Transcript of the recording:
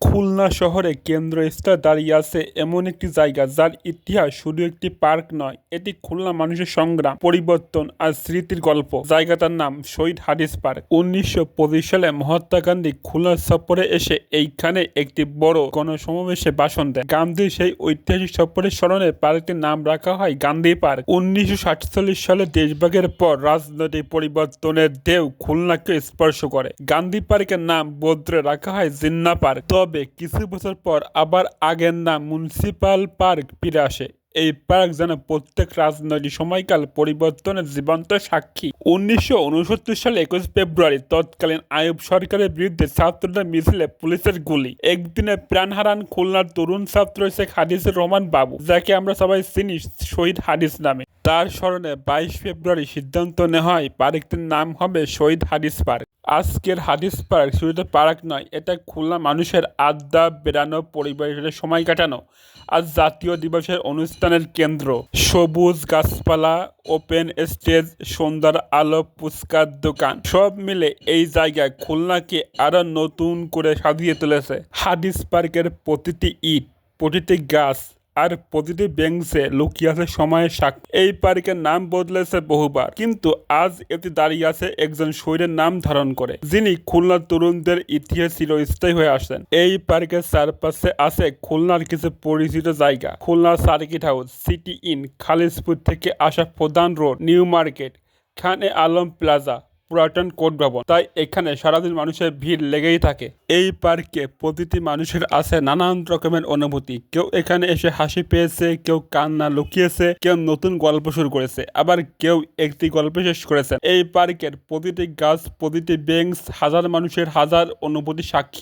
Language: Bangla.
খুলনা শহরে কেন্দ্রস্থলে দাঁড়িয়ে আছে এমন একটি জায়গা, যার ইতিহাস শুধু একটি পার্ক নয়, এটি খুলনা মানুষের সংগ্রাম, পরিবর্তন আর স্মৃতির গল্প। জায়গাটার নাম শহীদ হাদিস পার্ক। উনিশশো পঁচিশ সালে মহাত্মা গান্ধী খুলনা সফরে এসে এইখানে একটি বড় গণসমাবেশে ভাষণ দেন। গান্ধীর সেই ঐতিহাসিক সফরের স্মরণে পার্কটির নাম রাখা হয় গান্ধী পার্ক। উনিশশো সাতচল্লিশ সালে দেশভাগের পর রাজনৈতিক পরিবর্তনের ঢেউ খুলনাকে স্পর্শ করে। গান্ধী পার্কের নাম বদলে রাখা হয় জিন্না পার্ক। তবে কিছু বছর পর আবার আগের নাম মিউনিসিপাল পার্ক ফিরে আসে। এই পার্ক যেন প্রত্যেক রাজনৈতিক সময়কাল পরিবর্তনের জীবন্ত সাক্ষী। উনিশশো উনসত্তর সালে একুশ ফেব্রুয়ারি তৎকালীন আয়ুব সরকারের বিরুদ্ধে ছাত্রদের মিছিলে পুলিশের গুলি। একদিনে প্রাণ হারান খুলনার তরুণ ছাত্র শেখ হাদিসুর রহমান বাবু, যাকে আমরা সবাই চিনি শহীদ হাদিস নামে। তার স্মরণে বাইশ ফেব্রুয়ারি সিদ্ধান্ত নেওয়া হয়, পার্কটির নাম হবে শহীদ হাদিস পার্ক। আজকের হাদিস পার্ক শুধু পার্ক নয়, এটা খুলনা মানুষের আড্ডা, বেড়ানো পরিবারের সময় কাটানো, আর জাতীয় দিবসের অনুষ্ঠানের কেন্দ্র। সবুজ গাছপালা ওপেন স্টেজ সুন্দর আলো পুচকার দোকান। সব মিলে এই জায়গায় খুলনাকে আরও নতুন করে সাজিয়ে তুলেছে। হাদিস পার্কের প্রতিটি ইট, প্রতিটি গাছ আর প্রতিটি বেঞ্চে লুকিয়ে আছে সময়ের সাক্ষী এই পার্কের নাম বদলেছে বহুবার, কিন্তু আজ এটি দাঁড়িয়ে আছে একজন শহীদের নাম ধারণ করে, যিনি খুলনার তরুণদের ইতিহাস চিরস্থায়ী হয়ে আসেন এই পার্কের চারপাশে আছে খুলনার কিছু পরিচিত জায়গা। Khulna circuit house, City Inn Khalishpur থেকে আসা প্রধান রোড, নিউ মার্কেট খানে আলম প্লাজা পুরাতন কোর্ট ভবন। তাই এখানে সারাদিন মানুষের ভিড় লেগেই থাকে। এই পার্কে প্রতিটি মানুষের আছে নানান রকমের অনুভূতি। কেউ এখানে এসে হাসি পেয়েছে, কেউ কান্না লুকিয়েছে, কেউ নতুন গল্প শুরু করেছে, আবার কেউ একটি গল্প শেষ করেছে এই পার্কের প্রতিটি গাছ, প্রতিটি বেঞ্চ, হাজার মানুষের হাজার অনুভূতি সাক্ষী।